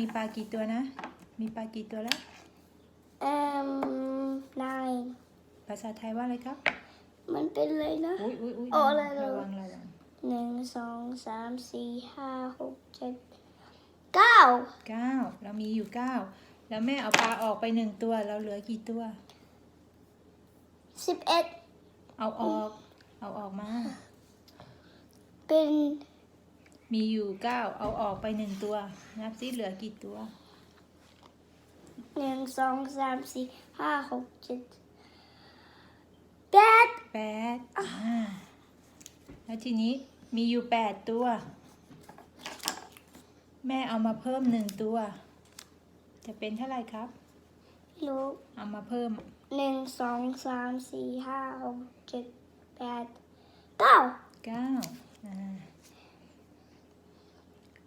มีปลากี่ตัวนะ มีปลากี่ตัวแล้ว um nine ภาษาไทยว่าอะไรครับ มันเป็นเลยนะ อุ้ยอุ้ยอุ้ยโอ้อะไรเหรอ ระวังระวังหนึ่งสองสามสี่ห้าหกเจ็ดเก้าเก้าเรามีอยู่เก้าแล้วแม่เอาปลาออกไปหนึ่งตัว เราเหลือกี่ตัว สิบเอ็ดเอาออก เอาออกมา เป็น มีอยู่เก้าเอาออกไปหนึ่งตัว นับซิเหลือกี่ตัวหนึ่งสองสามสี่ห้าหกเจ็ดแปดแปดอ่าแล้วทีนี้มีอยู่แปดตัว แม่เอามาเพิ่มหนึ่งตัว จะเป็นเท่าไหร่ครับ ลูกเอามาเพิ่มหนึ่งสองสามสี่ห้าหกเจ็ดแปดเก้าเก้าอ่า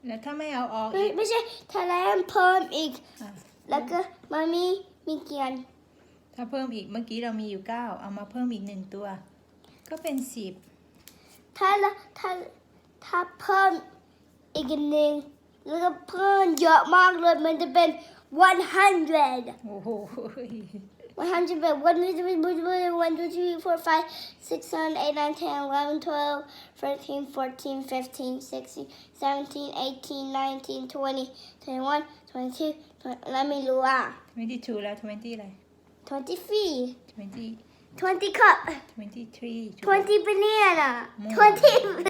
แล้วถ้าไม่เอาออกไม่อีกไม่ใช่ทะเลเพิ่มอีกอะแล้วก็มามีมีเกียน ถ้าเพิ่มอีกเมื่อกี้เรามีอยู่เก้าเอามาเพิ่มอีกหนึ่งตัว ก็เป็นสิบถ้าละถ้าถ้าเพิ่มอีกอันหนึ่งแล้วก็เพิ่มเยอะมากเลยมันจะเป็น 100 โอ้โห 100แบบ1 2 3 4 5 6 7 8 9 10 11 12 13 14 15 16 17 18 19 20 21 22 20แล้วไม่รู้อ่ะ 22แล้ว20อะไร 23 20 20 cup 23 20 banana More. 20